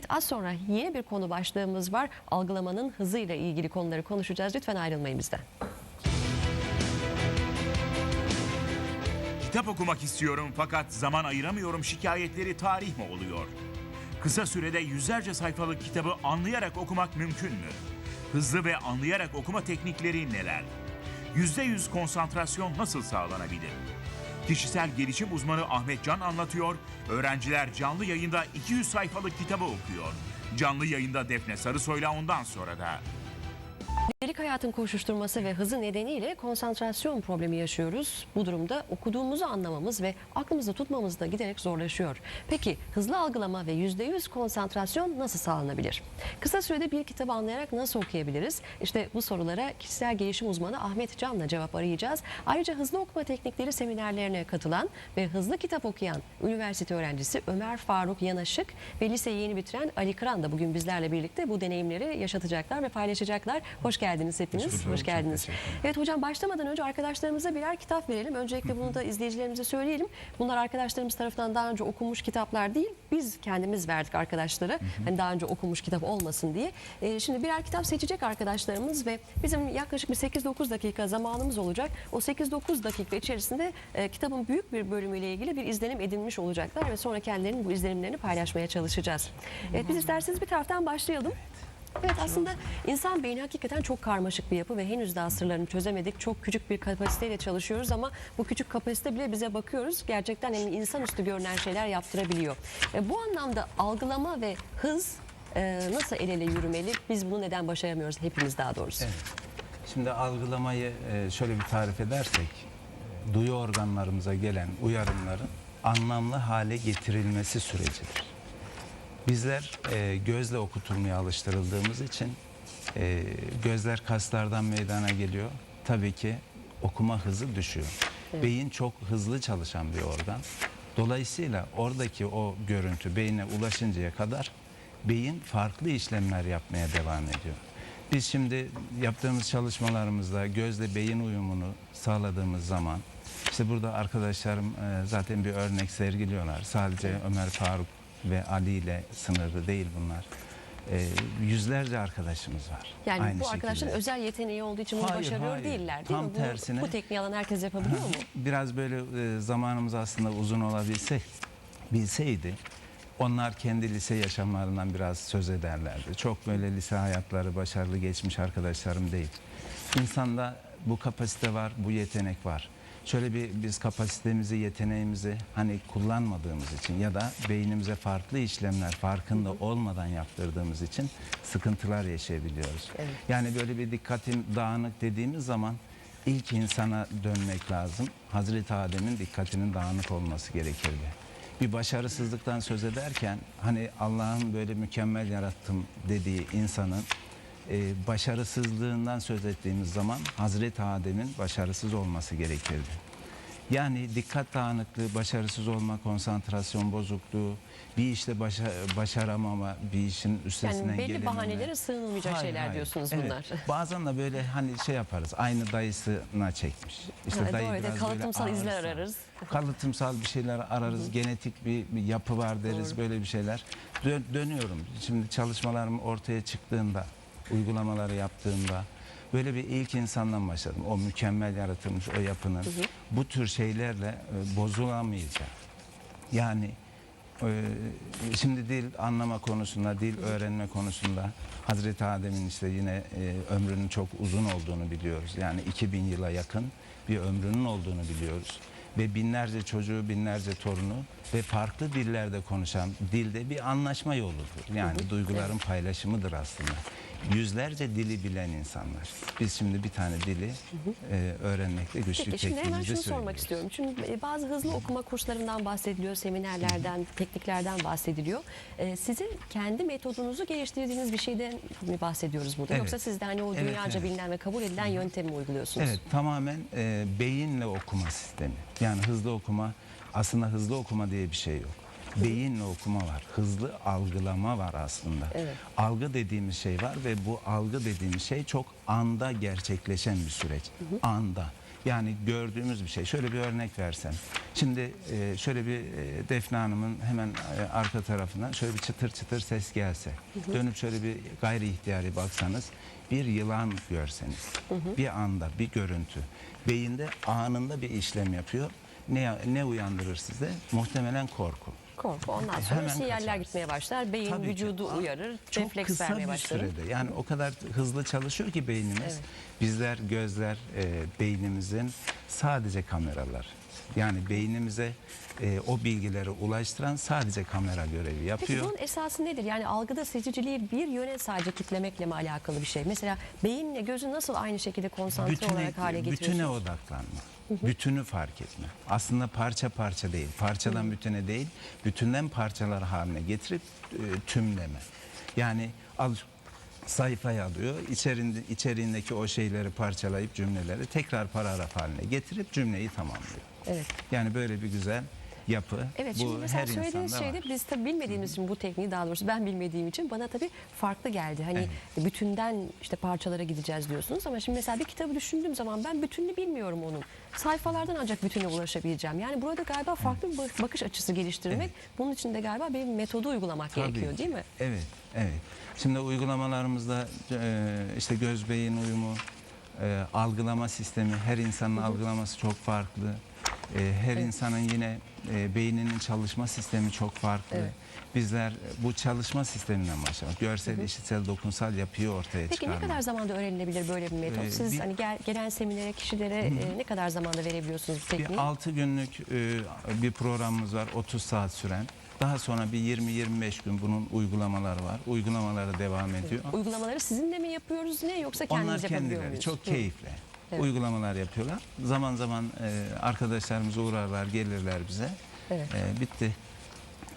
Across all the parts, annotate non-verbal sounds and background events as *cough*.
Evet az sonra yeni bir konu başlığımız var. Algılamanın hızıyla ilgili konuları konuşacağız. Lütfen ayrılmayın bizden. Kitap okumak istiyorum fakat zaman ayıramıyorum şikayetleri tarih mi oluyor? Kısa sürede yüzlerce sayfalık kitabı anlayarak okumak mümkün mü? Hızlı ve anlayarak okuma teknikleri neler? %100 konsantrasyon nasıl sağlanabilir? Kişisel gelişim uzmanı Ahmet Can anlatıyor. Öğrenciler canlı yayında 200 sayfalık kitabı okuyor. Canlı yayında Defne Sarısoy'la ondan sonra da. Gündelik hayatın koşuşturması ve hızı nedeniyle konsantrasyon problemi yaşıyoruz. Bu durumda okuduğumuzu anlamamız ve aklımızda tutmamız da giderek zorlaşıyor. Peki hızlı algılama ve %100 konsantrasyon nasıl sağlanabilir? Kısa sürede bir kitabı anlayarak nasıl okuyabiliriz? İşte bu sorulara kişisel gelişim uzmanı Ahmet Can'la cevap arayacağız. Ayrıca hızlı okuma teknikleri seminerlerine katılan ve hızlı kitap okuyan üniversite öğrencisi Ömer Faruk Yanaşık ve liseyi yeni bitiren Ali Kıran da bugün bizlerle birlikte bu deneyimleri yaşatacaklar ve paylaşacaklar. Hoş geldiniz hepiniz. Hoş Hoş geldiniz. Evet hocam başlamadan önce arkadaşlarımıza birer kitap verelim. Öncelikle bunu da izleyicilerimize söyleyelim. Bunlar arkadaşlarımız tarafından daha önce okunmuş kitaplar değil. Biz kendimiz verdik arkadaşlara. Hani daha önce okunmuş kitap olmasın diye. Ee, şimdi birer kitap seçecek arkadaşlarımız ve bizim yaklaşık bir 8-9 dakika zamanımız olacak. O 8-9 dakika içerisinde e, kitabın büyük bir bölümüyle ilgili bir izlenim edinmiş olacaklar ve sonra kendilerinin bu izlenimlerini paylaşmaya çalışacağız. Evet biz isterseniz bir taraftan başlayalım. Evet aslında insan beyni hakikaten çok karmaşık bir yapı ve henüz daha sırlarını çözemedik. Çok küçük bir kapasiteyle çalışıyoruz ama bu küçük kapasite bile bize bakıyoruz. Gerçekten yani insanüstü görünen şeyler yaptırabiliyor. E, bu anlamda algılama ve hız e, nasıl el ele yürümeli? Biz bunu neden başaramıyoruz hepimiz daha doğrusu? Evet. Şimdi algılamayı e, şöyle bir tarif edersek, duyu organlarımıza gelen uyarımların anlamlı hale getirilmesi sürecidir. Bizler e, gözle okutulmaya alıştırıldığımız için e, gözler kaslardan meydana geliyor. Tabii ki okuma hızı düşüyor. Beyin çok hızlı çalışan bir organ. Dolayısıyla oradaki o görüntü beyine ulaşıncaya kadar beyin farklı işlemler yapmaya devam ediyor. Biz şimdi yaptığımız çalışmalarımızda gözle beyin uyumunu sağladığımız zaman işte burada arkadaşlarım e, zaten bir örnek sergiliyorlar. Sadece Ömer Faruk ve Ali ile sınırlı değil bunlar. E, yüzlerce arkadaşımız var. Yani Aynı bu arkadaşların şekilde. özel yeteneği olduğu için bunu Hayır, başarıyor hayır. değiller değil Tam mi? Bu, tersine- bu tekniği alan herkes yapabiliyor mu? Biraz böyle e, zamanımız aslında uzun olabilse bilseydi onlar kendi lise yaşamlarından biraz söz ederlerdi. Çok böyle lise hayatları başarılı geçmiş arkadaşlarım değil. İnsanda bu kapasite var, bu yetenek var. Şöyle bir biz kapasitemizi, yeteneğimizi hani kullanmadığımız için ya da beynimize farklı işlemler farkında olmadan yaptırdığımız için sıkıntılar yaşayabiliyoruz. Evet. Yani böyle bir dikkatim dağınık dediğimiz zaman ilk insana dönmek lazım. Hazreti Adem'in dikkatinin dağınık olması gerekirdi. Bir başarısızlıktan söz ederken hani Allah'ın böyle mükemmel yarattım dediği insanın e, başarısızlığından söz ettiğimiz zaman Hazreti Adem'in başarısız olması gerekirdi. Yani dikkat dağınıklığı, başarısız olma, konsantrasyon bozukluğu, bir işte başa, başaramama, bir işin üstesinden Yani belli gelememe. bahanelere sığınılmayacak Hayır, şeyler hayır. diyorsunuz Evet. bunlar. *laughs* Bazen de böyle hani şey yaparız. Aynı dayısına çekmiş. İşte Ha, dayı doğru, biraz böyle kalıtımsal izler ağırsa. ararız. Kalıtımsal bir şeyler ararız. Genetik bir, bir yapı var deriz. Doğru. Böyle bir şeyler. Dö- dönüyorum. Şimdi çalışmalarım ortaya çıktığında, uygulamaları yaptığımda böyle bir ilk insandan başladım. O mükemmel yaratılmış o yapının bu tür şeylerle e, bozulamayacağı. Yani ee, Şimdi dil anlama konusunda, dil öğrenme konusunda Hazreti Adem'in işte yine e, ömrünün çok uzun olduğunu biliyoruz. Yani 2000 yıla yakın bir ömrünün olduğunu biliyoruz. Ve binlerce çocuğu, binlerce torunu ve farklı dillerde konuşan dilde bir anlaşma yoludur. Yani duyguların paylaşımıdır aslında. Yüzlerce dili bilen insanlar. Biz şimdi bir tane dili e, öğrenmekte güçlük Peki şimdi hemen çektiğimizi şunu sormak söylüyoruz. istiyorum. Çünkü e, bazı hızlı okuma kurslarından bahsediliyor, seminerlerden, tekniklerden bahsediliyor. E, Sizin kendi metodunuzu geliştirdiğiniz bir şeyden mi bahsediyoruz burada? Evet. Yoksa siz de hani o Evet, dünyaca evet. bilinen ve kabul edilen yöntemi mi uyguluyorsunuz? Evet tamamen e, beyinle okuma sistemi. Yani hızlı okuma aslında hızlı okuma diye bir şey yok. Beyinle okuma var. Hızlı algılama var aslında. Evet. Algı dediğimiz şey var ve bu algı dediğimiz şey çok anda gerçekleşen bir süreç. Anda. Yani gördüğümüz bir şey. Şöyle bir örnek versem. Şimdi e, şöyle bir e, Defne Hanım'ın hemen e, arka tarafına şöyle bir çıtır çıtır ses gelse. Dönüp şöyle bir gayri ihtiyari baksanız bir yılan görseniz. Bir anda bir görüntü. Beyinde anında bir işlem yapıyor. Ne, ne uyandırır sizde? Muhtemelen korku. Korku. Ondan sonra Hemen sinyaller kaçarsınız. gitmeye başlar. Beyin Tabii ki. vücudu Aa, uyarır. Çok refleks kısa vermeye bir başlar. sürede yani o kadar hızlı çalışıyor ki beynimiz. Bizler gözler e, beynimizin sadece kameralar. Yani beynimize e, o bilgileri ulaştıran sadece kamera görevi Peki yapıyor. bunun esası nedir? Yani algıda seçiciliği bir yöne sadece kitlemekle mi alakalı bir şey? Mesela beyinle gözü nasıl aynı şekilde konsantre olarak hale bütüne getiriyorsunuz? odaklanma. Bütünü fark etme. Aslında parça parça değil. Parçadan bütüne değil, bütünden parçalar haline getirip e, tümleme. Yani al sayfayı alıyor, içerinde, içeriğindeki o şeyleri parçalayıp cümleleri tekrar paragraf haline getirip cümleyi tamamlıyor. Evet. Yani böyle bir güzel yapı. Evet bu şimdi mesela her söylediğiniz şeyde var. biz tabii bilmediğimiz için bu tekniği daha doğrusu ben bilmediğim için bana tabii farklı geldi. Hani bütünden işte parçalara gideceğiz diyorsunuz ama şimdi mesela bir kitabı düşündüğüm zaman ben bütününü bilmiyorum onun. Sayfalardan ancak bütüne ulaşabileceğim. Yani burada galiba farklı bir bak- bakış açısı geliştirmek. Bunun için de galiba bir metodu uygulamak Tabii gerekiyor ki. değil mi? Evet, evet. Şimdi uygulamalarımızda e, işte göz beyin uyumu, e, algılama sistemi, her insanın algılaması çok farklı. E, her insanın yine e, beyninin çalışma sistemi çok farklı. Evet. Bizler bu çalışma sisteminden başlamak, görsel, işitsel, dokunsal yapıyı ortaya Peki ne çıkarmak. kadar zamanda öğrenilebilir böyle bir metot? Ee, Siz bir- hani gel, gelen seminere, kişilere e, ne kadar zamanda verebiliyorsunuz bu tekniği? Bir 6 günlük e, bir programımız var 30 saat süren. Daha sonra bir 20-25 gün bunun uygulamaları var. Uygulamaları devam ediyor. Uygulamaları sizinle mi yapıyoruz ne yoksa Onlar kendiniz yapabiliyor kendileri muyuz? çok Hı. keyifli. Evet. Uygulamalar yapıyorlar. Zaman zaman e, arkadaşlarımız uğrarlar, gelirler bize. Evet. E, bitti.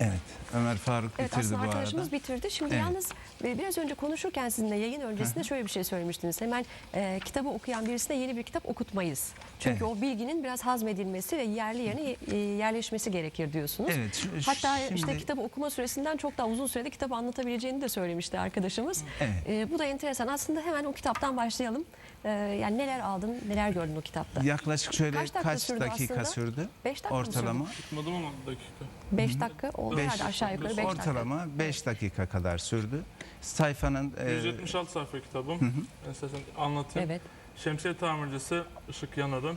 Evet. Ömer Faruk Evet bitirdi bu arkadaşımız arada. bitirdi. Şimdi Evet. yalnız e, biraz önce konuşurken sizinle yayın öncesinde şöyle bir şey söylemiştiniz. Hemen e, kitabı okuyan birisine yeni bir kitap okutmayız. Çünkü Evet. o bilginin biraz hazmedilmesi ve yerli yerine e, yerleşmesi gerekir diyorsunuz. Evet, Hatta işte şimdi- kitabı okuma süresinden çok daha uzun sürede kitabı anlatabileceğini de söylemişti arkadaşımız. Evet. E, bu da enteresan. Aslında hemen o kitaptan başlayalım. E, yani neler aldın, neler gördün o kitapta? Yaklaşık şöyle Kaç kaç, dakika sürdü dakika aslında? sürdü? Beş dakika mı Ortalama. Tutmadım ama dakika. 5 dakika oldu Beş- herhalde aşağı yukarı 5 dakika. Ortalama 5 dakika kadar sürdü. Sayfanın e, 176 sayfa kitabım. Ben istersen anlatayım. Evet. Şemsiye tamircisi Işık Yanar'ın.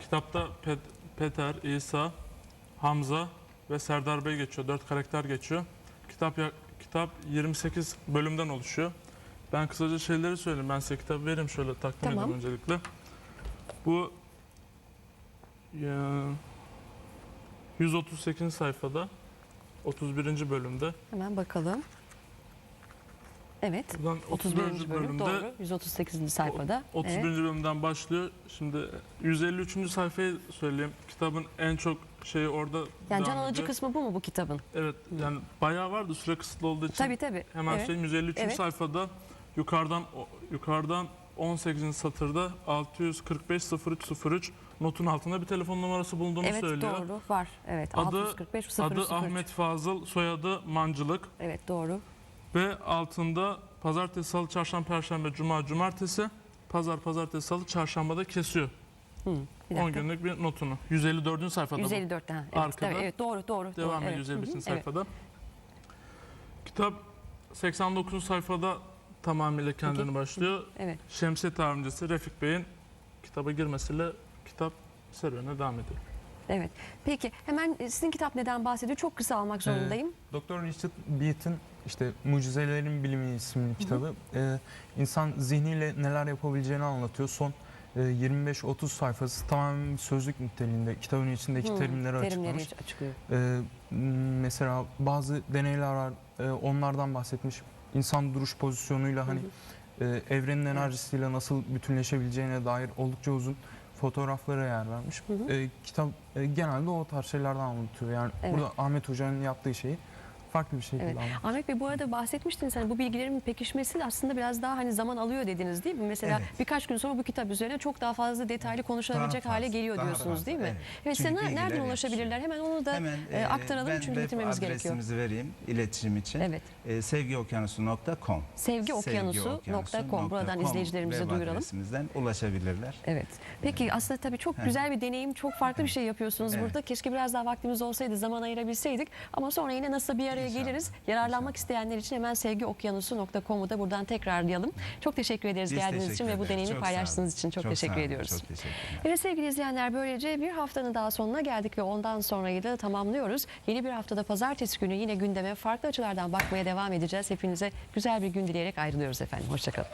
Kitapta Pet- Peter, İsa, Hamza ve Serdar Bey geçiyor. Dört karakter geçiyor. Kitap ya- kitap 28 bölümden oluşuyor. Ben kısaca şeyleri söyleyeyim. Ben size kitabı vereyim şöyle takdim Tamam. edeyim öncelikle. Bu ya, 138 sayfada 31. bölümde Hemen bakalım. Evet. buradan 31. 31. bölüm bölümde doğru. 138. sayfada. 31. Evet. bölümden başlıyor. Şimdi 153. sayfayı söyleyeyim. Kitabın en çok şeyi orada Yani can alıcı kısmı bu mu bu kitabın? Evet yani bayağı vardı süre kısıtlı olduğu için. Tabii tabii. Hemen evet. söyleyeyim 153. Evet. sayfada yukarıdan yukarıdan 18. satırda 645 0303 notun altında bir telefon numarası bulunduğunu Evet söylüyor. doğru var. Evet Adı, 645 adı 003. Ahmet Fazıl, soyadı Mancılık Evet doğru. ve altında pazartesi, salı, çarşamba, perşembe, cuma, cumartesi, pazar, pazartesi, salı, çarşambada kesiyor. Hı, bir 10 dakika. günlük bir notunu. 154. sayfada bu. 154 ha. Evet, Arkada. tabii, evet doğru doğru. Devam doğru, ediyor evet. 151. Hı hı, evet. sayfada. Kitap 89. sayfada tamamıyla kendini Peki. başlıyor. Evet. Şemsiye tamircisi Refik Bey'in kitaba girmesiyle kitap serüvene devam ediyor. Evet. Peki hemen e, sizin kitap neden bahsediyor? Çok kısa almak zorundayım. Doktor Richard Beat'in işte Mucizelerin Bilimi isimli kitabı e, insan zihniyle neler yapabileceğini anlatıyor. Son e, 25-30 sayfası tamamen sözlük niteliğinde kitabın içindeki Hı, terimleri terimleri açıklamış. açıklıyor. E, m- mesela bazı deneyler var e, onlardan bahsetmiş. İnsan duruş pozisyonuyla hani e, evrenin enerjisiyle nasıl bütünleşebileceğine dair oldukça uzun fotoğraflara yer vermiş. Hı hı. E, kitap e, genelde o tarz şeylerden anlatıyor. Yani Evet. burada Ahmet Hoca'nın yaptığı şeyi farklı bir şekilde Evet. anlatmak. Ahmet Bey bu arada bahsetmiştiniz hani bu bilgilerin pekişmesi de aslında biraz daha hani zaman alıyor dediniz değil mi? Mesela Evet. birkaç gün sonra bu kitap üzerine çok daha fazla detaylı konuşulabilecek Daha hale fazla, geliyor diyorsunuz fazla, değil mi? evet. Evet, size nereden ulaşabilirler? Hemen onu da Hemen e, e, aktaralım ben çünkü bitirmemiz gerekiyor. adresimizi vereyim iletişim için. Evet. E, sevgiokyanusu.com Sevgiokyanusu.com. Buradan izleyicilerimize duyuralım. adresimizden ulaşabilirler. Evet. Peki aslında tabii çok güzel bir deneyim, çok farklı bir şey yapıyorsunuz Evet. burada. Keşke biraz daha vaktimiz olsaydı, zaman ayırabilseydik. Ama sonra yine nasıl bir araya İnşallah. geliriz. Yararlanmak isteyenler için hemen sevgiokyanusu.com'u da buradan tekrarlayalım. Çok teşekkür ederiz Biz geldiğiniz için ve bu deneyimi Çok paylaştığınız için çok, Çok teşekkür ediyoruz. Çok teşekkürler. Evet sevgili izleyenler böylece bir haftanın daha sonuna geldik ve ondan sonrayı da tamamlıyoruz. Yeni bir haftada pazartesi günü yine gündeme farklı açılardan bakmaya devam edeceğiz. Hepinize güzel bir gün dileyerek ayrılıyoruz efendim. Hoşçakalın.